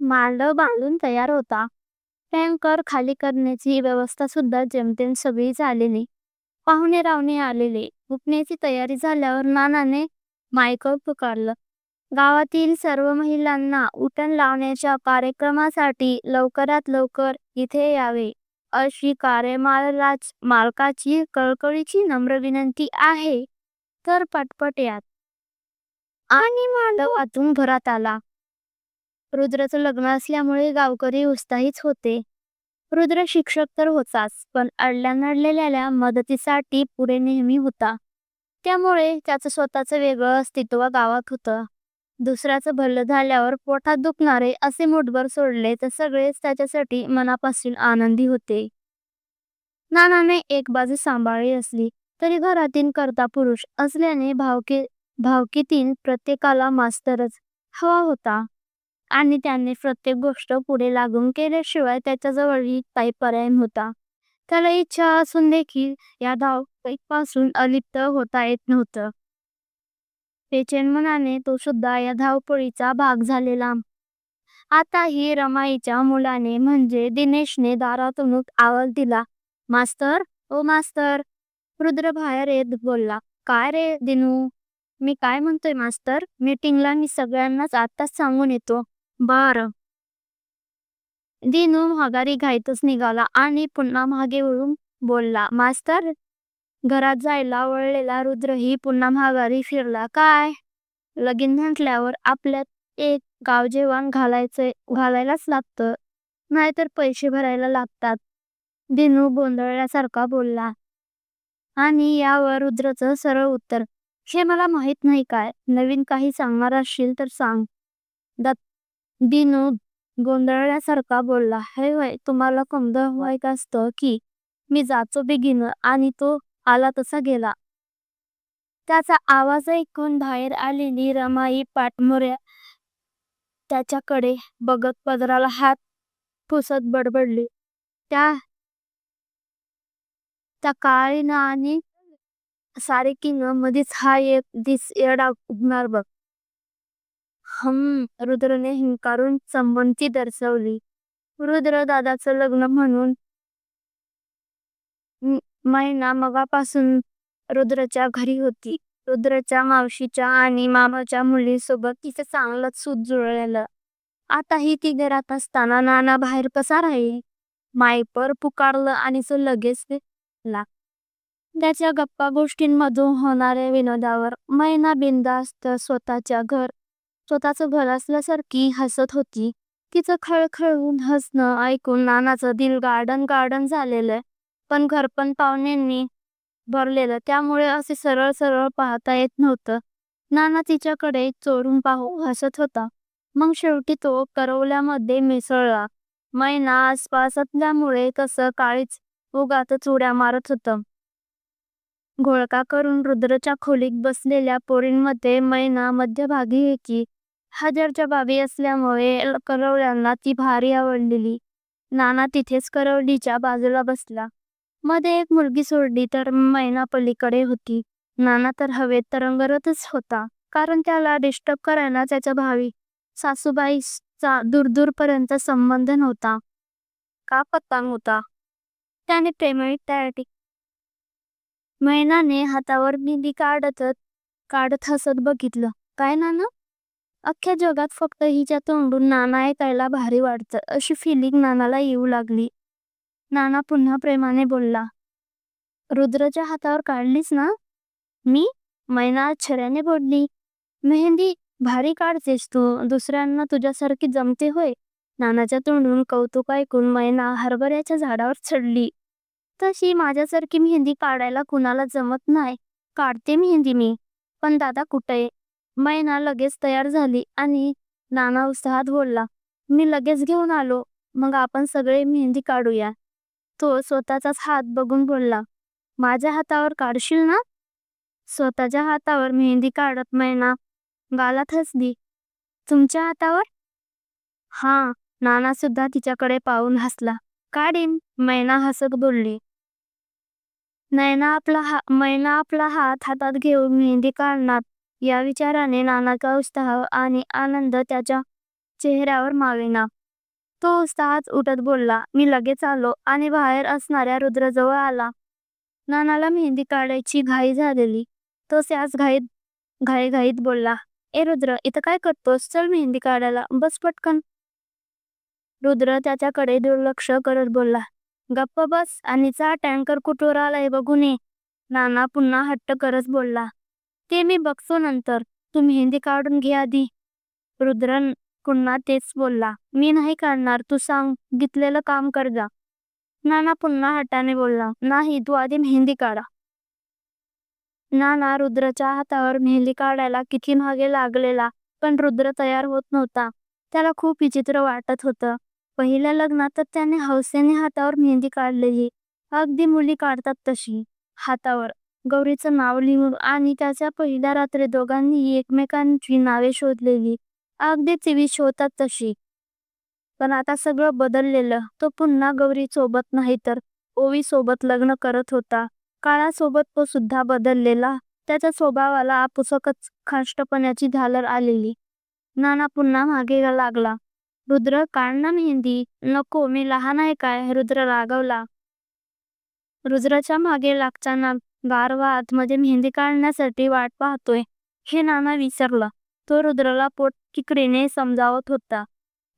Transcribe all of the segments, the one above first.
मांडव बांधून तयार होता. टँकर खाली करण्याची व्यवस्था सुद्धा जेमतेम सगळी झालेली. पाहुणे रावणे आलेले. उठण्याची तयारी झाल्यावर नानाने माईकवर पुकारलं. गावातील सर्व महिलांना उटण लावण्याच्या कार्यक्रमासाठी लवकरात लवकर इथे यावे अशी कार्यमाल मालकाची कळकळीची नम्र विनंती आहे तर पटपट यात. आणि मांडव आतून भरात आला. रुद्रचं लग्न असल्यामुळे गावकरी उत्साहीच होते. रुद्र शिक्षक तर होताच पण अडल्यानडलेल्याला मदतीसाठी पुढे नेहमी होता. त्यामुळे त्याचं स्वतःचं वेगळं अस्तित्व गावात होतं. दुसऱ्याचं भलं झाल्यावर पोटात दुखणारे असे मुठभर सोडले तर सगळेच त्याच्यासाठी मनापासून आनंदी होते. नानाने एक बाजू सांभाळली असली तरी घरातील कर्ता पुरुष असल्याने भावकी भावकीतील प्रत्येकाला मास्तरच हवा होता आणि त्याने प्रत्येक गोष्ट पुढे लागून केल्याशिवाय त्याच्याजवळ काही पर्याय नव्हता. त्याला इच्छा असून देखील या धावपळीपासून अलिप्त होता येत नव्हतं. बेचैन मनाने तो सुद्धा या धावपळीचा भाग झालेला. आता ही रमाईच्या मुलाने म्हणजे दिनेशने दारातून आवाज दिला, मास्तर ओ मास्तर. रुद्र बाहेर येत बोलला, काय रे दिनू. मी काय म्हणतोय मास्तर, मीटिंगला मी सगळ्यांनाच आत्ताच सांगून येतो. बरं. दिनू माघारी घाईतच निघाला आणि पुन्हा मागे वळून बोलला, मास्तर. घरात जायला वळलेला रुद्रही पुन्हा माघारी फिरला. काय? लगीन म्हटल्यावर आपल्यात एक गावजेवण घालायलाच लागतं, नाहीतर पैसे भरायला लागतात. दिनू गोंधळल्यासारखा बोलला. आणि यावर रुद्रचं सरळ उत्तर, हे मला माहीत नाही काय, नवीन काही सांगणार असशील तर सांग. दिनू गोंधळल्यासारखा बोलला, हे व्हय, तुम्हाला समजावं व्हायचं असतं की मी जातो बेगीन आणि तो आला तसा गेला. त्याचा आवाज ऐकून बाहेर आलेली रमाई पाठमोऱ्या त्याच्याकडे बघत पदराला हात पुसत बडबडली, त्या त्या काळीनं आणि सारिकीनं मधीच हा एक दिस येडा उगणार बघ. हम्म. रुद्रने हिंकारून संमती दर्शवली. रुद्र दादाचं लग्न म्हणून मैना मगापासून रुद्रच्या घरी होती. रुद्रच्या मावशीच्या आणि मामाच्या मुलीसोबत तिचं चांगलंच सूत जुळलेलं. आताही ती घरात असताना नाना बाहेर कसा राहील? मायपर पुकारलं आणि तो लगेच ला त्याच्या गप्पा गोष्टींमधून होणाऱ्या विनोदावर मैना बिनधास्त स्वतःचं घर असल्यासारखी हसत होती. तिचं खळखळून हसणं ऐकून नानाचं दिल गार्डन गार्डन झालेलं. पण घर पण पाहुण्यांनी भरलेलं त्यामुळे असे सरळ सरळ पाहता येत नव्हतं. नाना तिच्याकडे चोरून पाहू हसत होता. मग शेवटी तो करवल्यामध्ये मिसळला. मैना आसपास असल्यामुळे कसं काळीच उगात उड्या मारत होतं. घोळका करून रुद्रच्या खोलीत बसलेल्या पोरींमध्ये मैना मध्यभागी होती. हजरच्या बाबी असल्यामुळे करवल्यांना ती भारी आवडलेली. नाना तिथेच करवलीच्या बाजूला बसला. मध्ये एक मुलगी सोडली तर मैना पलीकडे होती. नाना तर हवेत तरंगतच होता. कारण त्याला डिस्टर्ब करायला त्याच्या भावी सासूबाईचा दूरदूरपर्यंत संबंध नव्हता. का पत्ता नव्हता. त्याने प्रेमळी टाळली. मैनाने हातावर मेहंदी काढत हसत बघितलं, काय नाना? अख्ख्या जगात फक्त हिच्या तोंडून नाना ऐकायला भारी वाटतं अशी फिलिंग नानाला येऊ लागली. नाना पुन्हा प्रेमाने बोलला, रुद्रच्या हातावर काढलीस ना? मी? मैना आश्चर्याने बोलली, मेहंदी भारी काढतेस तू. दुसऱ्यांना तुझ्यासारखी जमते होय? नानाच्या तोंडून कौतुक ऐकून मैना हरभऱ्याच्या झाडावर चढली. तशी माझ्यासारखी मेहंदी काढायला कुणाला जमत नाही. काढते मेहंदी मी. पण दादा कुठे? मैना लगेच तयार झाली आणि नाना उत्साहात बोलला, मी लगेच घेऊन आलो. मग आपण सगळे मेहंदी काढूया. तो स्वतःचाच हात बघून बोलला, माझ्या हातावर काढशील ना? स्वतःच्या हातावर मेहंदी काढत मैना गालात हसली, तुमच्या हातावर? हा नाना सुद्धा तिच्याकडे पाहून हसला. काढीन. मैना हसत बोलली. नैना आपला हा मैना आपला हात हातात घेऊन मेहंदी काढणार या विचाराने नानाचा उत्साह आणि आनंद त्याच्या चेहऱ्यावर मावेना तो उत्साहात उठत बोलला मी लगेच आलो आणि बाहेर असणाऱ्या रुद्रजवळ आला. नानाला मेहंदी काढायची घाई झालेली. तो त्याच घाईत घाईघाईत बोलला ए रुद्र इथं काय करतोस? चल मेहंदी काढायला बस पटकन. रुद्र त्याच्याकडे दुर्लक्ष करत बोलला गप्प बस आणि चा टँकर कुठवर आलाय बघून ये. नाना पुन्हा हट्ट करत बोलला ते मी बघतो नंतर. तू मेहंदी काढून घे आधी. रुद्र पुन्हा तेच बोलला. मी नाही काढणार तू सांग. घेतलेलं काम कर जा. नाना पुन्हा हट्टाने बोलला. नाही तू आधी मेहंदी काढा. नाना रुद्रच्या हातावर मेहंदी काढायला किती मागे लागलेला पण रुद्र तयार होत नव्हता. त्याला खूप विचित्र वाटत होतं. पहिल्या लग्नात त्याने हौसेने हातावर मेहंदी काढलेली. अगदी मुली काढतात तशी हातावर. गौरीचं नाव लिहून आणि त्याच्या पहिल्या रात्री दोघांनी एकमेकांची नावे शोधलेली. अगदी टीव्ही शोधतात तशी. पण आता सगळं बदललेलं. तो पुन्हा गौरी सोबत नाही तर ओवी सोबत लग्न करत होता. काळासोबत तो सुद्धा बदललेला. त्याच्या स्वभावाला आपुसकच खाष्टपणाची झालर आलेली. नाना पुन्हा मागे लागला. रुद्र काढ ना मेहंदी. नको मी लहान आहे काय? रुद्र रागवला. रुद्राच्या मागे लागताना गारवा आतमध्ये मेहंदी काढण्यासाठी वाट पाहतोय हे नाना विसरला. तो रुद्रला पोट किकडीने समजावत होता.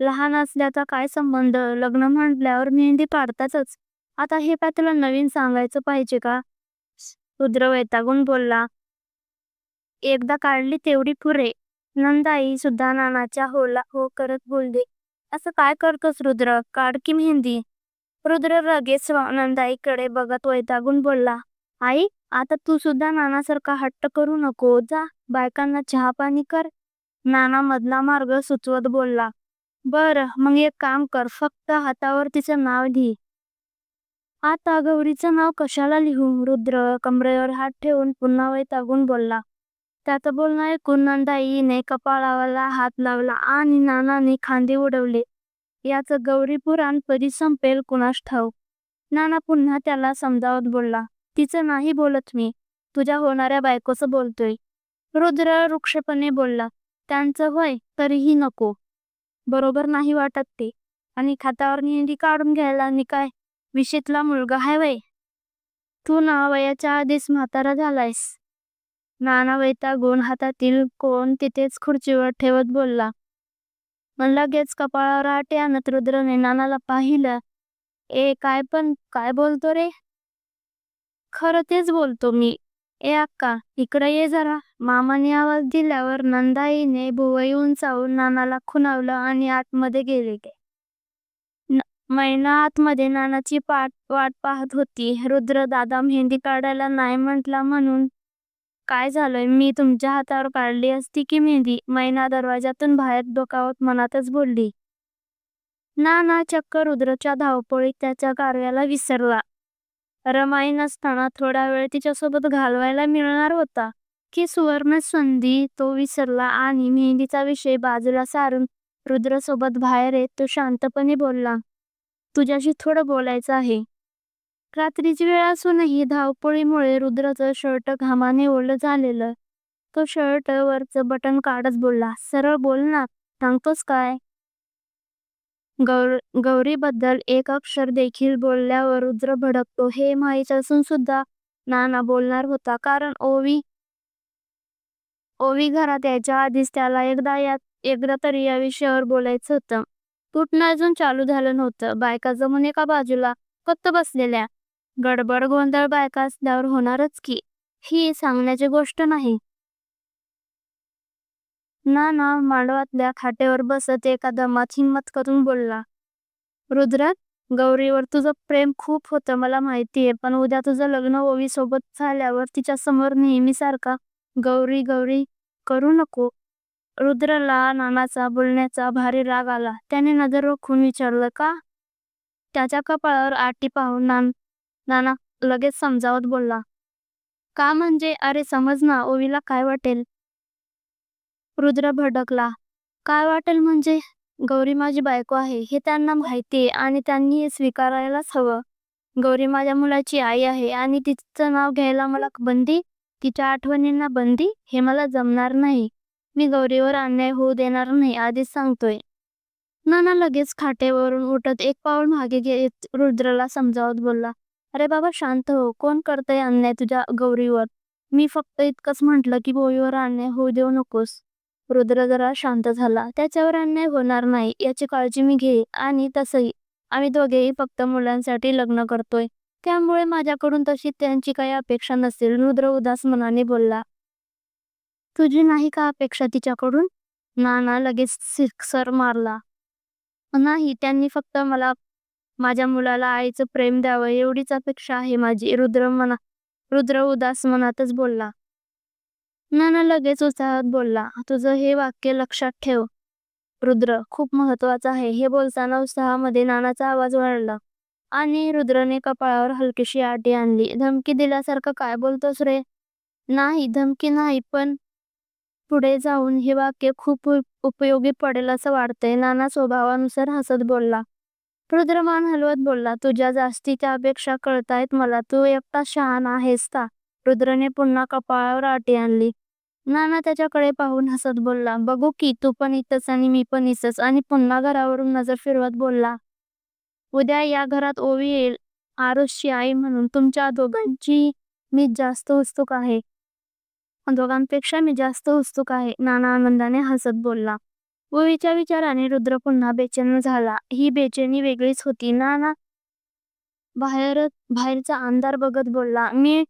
लहान असल्याचा काय संबंध? लग्न म्हटल्यावर मेहंदी काढतातच. आता हे काय तुला नवीन सांगायचं पाहिजे का? रुद्र वैतागून बोलला. एकदा काढली तेवढी पुरे. नंदाई सुद्धा नानाच्या होला हो करत बोलली. असं काय करतोस रुद्र? काढ की मेहंदी. रुद्र लगेच नंदाईकडे बघत वैतागून बोलला. आई आता तू सुद्धा नानासारखा हट्ट करू नको. जा बायकांना चहा पाणी कर. नाना मधला मार्ग सुचवत बोलला. बर मग एक काम कर फक्त हातावर तिचं नाव लिही. आता गौरीचं नाव कशाला लिहू? रुद्र कमरेवर हात ठेवून पुन्हा वैतागून बोलला. त्याचं बोलणं ऐकून नंदाईने कपाळाला हात लावला आणि नानाने खांदे उडवले. याचं गौरी पुराण कधी संपेल कुणास ठाऊक? नाना पुन्हा त्याला समजावत बोलला. तिचं नाही बोलत मी. तुझ्या होणाऱ्या बायकोचं बोलतोय. रुद्र वृक्षपणे बोलला त्यांचं होय तरीही नको. बरोबर नाही वाटत ते. आणि खातावर निधी काढून घ्यायला आणि काय? विशेतला मुलगा हाय वय. तू ना वयाच्या आधीच म्हातारा झालायस. नाना वैतागून हातातील कोण तिथेच खुर्चीवर ठेवत बोलला. मग लगेच कपाळावर आटे आणत रुद्रने नानाला पाहिलं. ए काय पण काय बोलतो रे? खरं तेच बोलतो मी. ए अक्का इकडे ये जरा. मामाने आवाज दिल्यावर नंदाईने भुवई उंचावून नानाला खुणावलं आणि आतमध्ये गेले ते मैना आतमध्ये नानाची पाठ वाट पाहत होती. रुद्र दादा मेहंदी काढायला नाही म्हटला म्हणून काय झालंय? मी तुमच्या हातावर काढली असती की मेहंदी? मैना दरवाजातून बाहेर डोकावत मनातच बोलली. नाना चक्क रुद्रच्या धावपळीत त्याच्या कार्याला विसरला. रमाई नसताना थोडा वेळ तिच्यासोबत घालवायला मिळणार होता. की सुवर्ण संधी तो विसरला आणि मेहंदीचा विषय बाजूला सारून रुद्रसोबत बाहेर येत तो शांतपणे बोलला तुझ्याशी थोडं बोलायचं आहे. रात्रीची वेळ असूनही धावपळीमुळे रुद्राचं शर्ट घामाने ओलं झालेलं. तो शर्ट वरचं बटन काढत बोलला सरळ बोल ना सांगतोस काय? गौर गौरीबद्दल एक अक्षर देखील बोलल्यावर रुद्र भडकतो. हे माहीत असून सुद्धा नाना बोलणार होता. कारण ओवी ओवी घरात यायच्या आधीच त्याला एकदा या एकदा तरी या विषयावर बोलायचं होतं. तुटणं अजून चालू झालं नव्हतं. बायका जमून एका बाजूला फक्त बसलेल्या. गडबड गोंधळ बायका असल्यावर होणारच की. ही सांगण्याची गोष्ट नाही. ना ना मांडवातल्या खाटेवर बसत एखादा दमात करून बोलला रुद्र गौरीवर तुझं प्रेम खूप होतं मला माहितीये पण उद्या तुझं लग्न ओवी सोबत झाल्यावर तिच्या समोर नेहमीसारखा गौरी गौरी करू नको. रुद्रला नानाचा बोलण्याचा भारी राग आला. त्याने नजर रोखून विचारलं का? त्याच्या कपाळावर आटी पाहून नान नाना लगेच समजावत बोलला का म्हणजे? अरे समज ना ओवीला काय वाटेल? रुद्र भडकला. काय वाटेल म्हणजे? गौरी माझी बायको आहे हे त्यांना माहितीये आणि त्यांनी हे स्वीकारायलाच हवं. गौरी माझ्या मुलाची आई आहे आणि तिचं नाव घ्यायला मला बंदी? तिच्या आठवणींना बंदी? हे मला जमणार नाही. मी गौरीवर अन्याय होऊ देणार नाही आधीच सांगतोय. नाना लगेच खाटेवरून उठत एक पाऊल मागे घेत रुद्रला समजावत बोलला अरे बाबा शांत हो. कोण करतंय अन्याय तुझ्या गौरीवर? मी फक्त इतकंच म्हटलं की गौरीवर अन्याय होऊ देऊ नकोस. रुद्र जरा शांत झाला. त्याच्यावर अन्याय होणार नाही याची काळजी मी घेई आणि तसंही. आम्ही दोघेही फक्त मुलांसाठी लग्न करतोय. त्यामुळे माझ्याकडून तशी त्यांची काही अपेक्षा नसेल रुद्र उदास मनाने बोलला. तुझी नाही का अपेक्षा तिच्याकडून? नाना लगेच सिक्सर मारला. नाही त्यांनी फक्त मला माझ्या मुलाला आईचं प्रेम द्यावं एवढीच अपेक्षा आहे माझी रुद्र मना रुद्र उदास मनातच बोलला. नाना लगेच उत्साहात बोलला तुझं हे वाक्य लक्षात ठेव. रुद्र खूप महत्वाचं आहे. हे बोलताना उत्साहामध्ये नानाचा आवाज वाढला आणि रुद्रने कपाळावर हलकीशी आटी आणली. धमकी दिल्यासारखं काय बोलतोस रे? नाही धमकी नाही पण पुढे जाऊन हे वाक्य खूप उपयोगी पडेल असं वाटतंय. नाना स्वभावानुसार हसत बोलला. रुद्र मान हलवत बोलला तुझ्या जास्तीच्या अपेक्षा कळतायत मला. तू एकटा शहाण आहेस का? रुद्रने पुन्हा कपाळावर आटी आणली. नाना त्याच्याकडे पाहून हसत बोलला बघू की तू पण इथंच आणि मी पण इथंच आणि पुन्हा घरावरून नजर फिरवत बोलला उद्या या घरात ओवी येईल आरुषची आई म्हणून तुमच्या दोघांची मी जास्त उत्सुक आहे. दोघांपेक्षा मी जास्त उत्सुक आहे नाना आनंदाने हसत बोलला. ओवीच्या विचाराने रुद्र पुन्हा बेचैन झाला ही बेचैनी वेगळीच होती नाना. बाहेर बाहेरचा अंधार बघत बोलला मी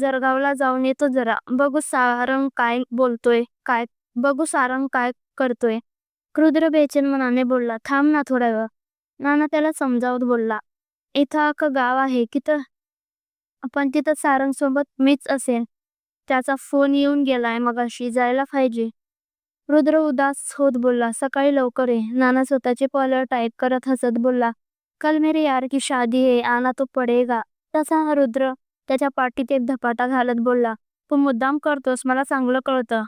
जरगावला जाऊन येतो जरा. बघू सारंग काय बोलतोय काय बघू सारंग काय करतोय. रुद्र बेचैन मनाने बोलला थांब ना थोडा वेळ. नाना त्याला समजावत बोलला इथं अख्खं गाव आहे की तर पण तिथं सारंग सोबत मीच असेन. त्याचा फोन येऊन गेलाय मगाशी जायला पाहिजे. रुद्र उदास होत बोलला सकाळी लवकर ये. नाना स्वतःचे पॉलर टाईप करत हसत बोलला कल मेरे यार की शादी है आना तो पडेगा. तसा हा रुद्र त्याच्या पाठीत एक धपाटा घालत बोलला तू मुद्दाम करतोस मला चांगलं कळतं.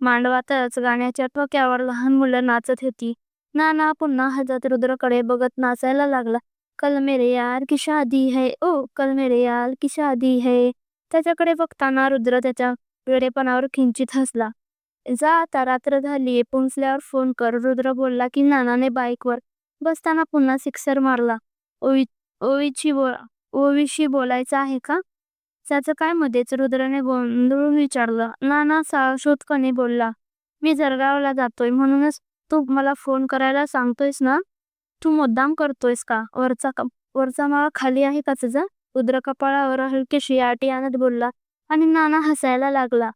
मांडवातच गाण्याच्या ठोक्यावर लहान मुलं नाचत होती. नाना पुन्हा हजत रुद्रकडे बघत नाचायला लागला. कल मेरे यार की शादी है ओ कल मेरे यार की शादी है. त्याच्याकडे बघताना रुद्र त्याच्या वेडेपणावर किंचित हसला. जा आता रात्र झाली पोहोचल्यावर फोन कर. रुद्र बोलला की नानाने बाईकवर बसताना पुन्हा सिक्सर मारला. ओवी ओवीची बोळा ओवीशी बोलायचं आहे का? त्याचं काय मध्येच रुद्रने गोंधळून विचारलं. नाना साशोधकने बोलला मी जळगावला जातोय म्हणूनच तू मला फोन करायला सांगतोयस ना? तू मुद्दाम करतोयस का? वरचा क- वरचा माळा खाली आहे का तुझा? रुद्र कपाळावर हलकीशी आटी आणत बोलला आणि नाना हसायला लागला.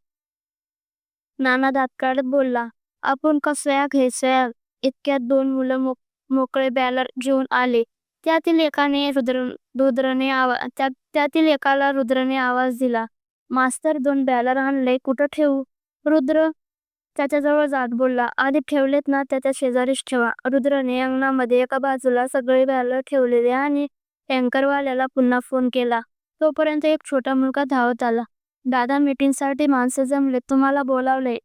नाना दात काढत बोलला आपण कसया घेसया इतक्यात दोन मुलं मोक मोकळे बॅलर घेऊन आले. त्यातील एकाने रुद्र रुद्रने आवा त्या त्यातील एकाला रुद्रने आवाज दिला मास्तर दोन बॅलर आणले कुठं ठेवू? रुद्र त्याच्याजवळ जात बोलला आधी ठेवलेत ना त्याच्या शेजारीच ठेवा. रुद्रने अंगणामध्ये एका बाजूला सगळे बॅलर ठेवलेले आणि टँकरवाल्याला पुन्हा फोन केला. तोपर्यंत एक छोटा मुलगा धावत आला. दादा मीटिंगसाठी माणसं जमले तुम्हाला बोलावले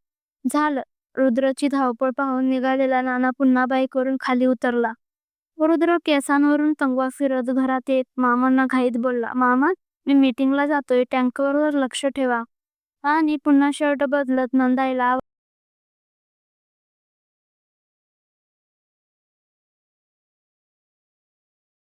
झालं. रुद्रची धावपळ पाहून निघालेला नाना पुन्हा बाईकवरून खाली उतरला. रुद्र केसांवरून तंगवा फिरत घरात येत मामांना घाईत बोलला मामा मी मीटिंगला जातोय. टँकरवर लक्ष ठेवा. आणि पुन्हा शर्ट बदलत नंदायला